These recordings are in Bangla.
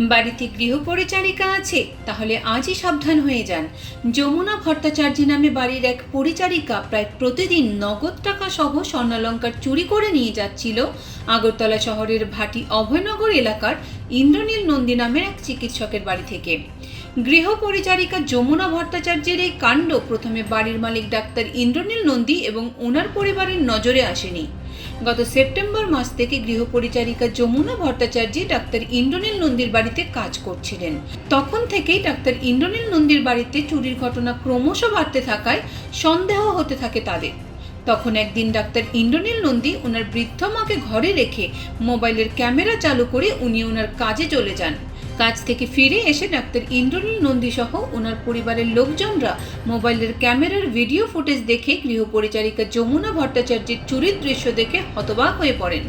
বাড়িতে গৃহপরিচারিকা আছে, তাহলে আজই সাবধান হয়ে যান। যমুনা ভট্টাচার্য নামে বাড়ির এক পরিচারিকা প্রায় প্রতিদিন নগদ টাকা সহ স্বর্ণালঙ্কার চুরি করে নিয়ে যাচ্ছিল। আগরতলা শহরের ভাটি অভয়নগর এলাকার ইন্দ্রনীল নন্দী নামের এক চিকিৎসকের বাড়ি থেকে। গৃহ পরিচারিকা যমুনা ভট্টাচার্যের এই কাণ্ড প্রথমে বাড়ির মালিক ডাক্তার ইন্দ্রনীল নন্দী এবং ওনার পরিবারের নজরে আসেনি। গত সেপ্টেম্বর মাস থেকে গৃহপরিচারিকা যমুনা ভট্টাচার্য ডাক্তার ইন্দ্রনীল নন্দীর বাড়িতে কাজ করছিলেন। তখন থেকেই ডাক্তার ইন্দ্রনীল নন্দীর বাড়িতে চুরির ঘটনা ক্রমশ বাড়তে থাকায় সন্দেহ হতে থাকে তাদের। তখন একদিন ডাক্তার ইন্দ্রনীল নন্দী ওনার বৃদ্ধ মাকে ঘরে রেখে মোবাইলের ক্যামেরা চালু করে উনি ওনার কাজে চলে যান। কাজ থেকে ফিরে এসে ডাক্তার ইন্দ্রনীল নন্দী সহ ওনার পরিবারের লোকজনরা মোবাইলের ক্যামেরার ভিডিও ফুটেজ দেখে গৃহপরিচারিকা যমুনা ভট্টাচার্যের চুরির দৃশ্য দেখে হতবাক হয়ে পড়েন।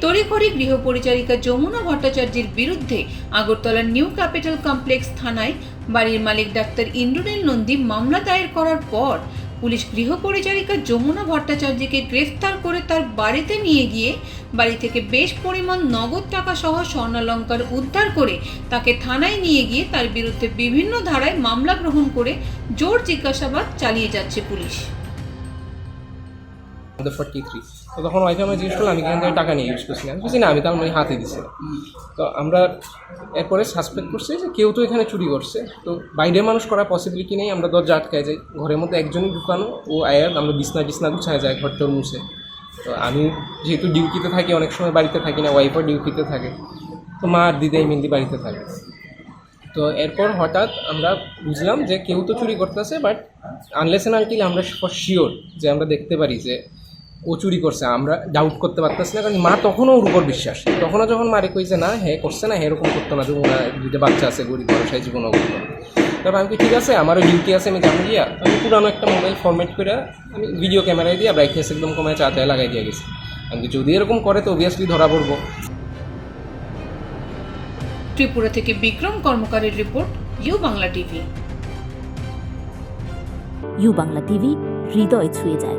তড়িঘড়ি গৃহপরিচারিকা যমুনা ভট্টাচার্যের বিরুদ্ধে আগরতলার নিউ ক্যাপিটাল কমপ্লেক্স থানায় বাড়ির মালিক ডাক্তার ইন্দ্রনীল নন্দী মামলা দায়ের করার পর পুলিশ গৃহপরিচারিকা যমুনা ভট্টাচার্যকে গ্রেফতার করে তার বাড়িতে নিয়ে গিয়ে বাড়ি থেকে বেশ পরিমাণ নগদ টাকা সহ স্বর্ণালঙ্কার উদ্ধার করে তাকে থানায় নিয়ে গিয়ে তার বিরুদ্ধে বিভিন্ন ধারায় মামলা গ্রহণ করে জোর জিজ্ঞাসাবাদ চালিয়ে যাচ্ছে পুলিশ। ফর্টি থ্রি তো তখন ওয়াইফাই আমার জিজ্ঞেস করল, আমি থেকে টাকা নিয়ে ইউজ করছি? আমি বলছি, না, আমি তো আমার হাতে দিছি। তো আমরা এরপরে সাসপেক্ট করছি যে কেউ তো এখানে চুরি করছে। তো বাইরে মানুষ করার পসিবিলিটি নেই, আমরা দরজা আটকায় যাই। ঘরের মধ্যে একজনই ঢুকানো, ও আয়ার, আমরা বিছনা বিছনা গুছায় যায় ঘরটা মুছে। তো আমি যেহেতু ডিউটিতে থাকি, অনেক সময় বাড়িতে থাকি না ওয়াইফও ডিউটিতে থাকে। তো মা আর দিদাই মেহেন্দি বাড়িতে থাকে। তো এরপর হঠাৎ আমরা বুঝলাম যে কেউ তো চুরি করতেছে বাট আনলেস অ্যান্ড আনটিল আমরা ফর শিওর যে আমরা দেখতে পারি যে ও চুরি করছে আমরা ডাউট করতে পারতেছি না কারণ মা তখনও ওর উপর বিশ্বাস। তখনও যখন মারে কইছে না হ্যাঁ করছে না হ্যাঁ এরকম করতো না যে ওরা দুটো বাচ্চা আছে গরিব ব্যবসায়ী জীবনও করতো তারপর আমি ঠিক আছে আমারও ডিউটি আছে আমি যাব গিয়া। আমি পুরানো একটা মোবাইল ফরম্যাট করে আমি ভিডিও ক্যামেরায় দিয়ে ব্রাইটনেস একদম কমায় চাতে লাগাই দিয়ে গেছি। আমি যদি এরকম করে তো অবভিয়াসলি ধরা পড়ব। ত্রিপুরা থেকে Bikram কর্মকারের report U Bangla TV. U Bangla TV হৃদয় ছুঁয়ে যায়।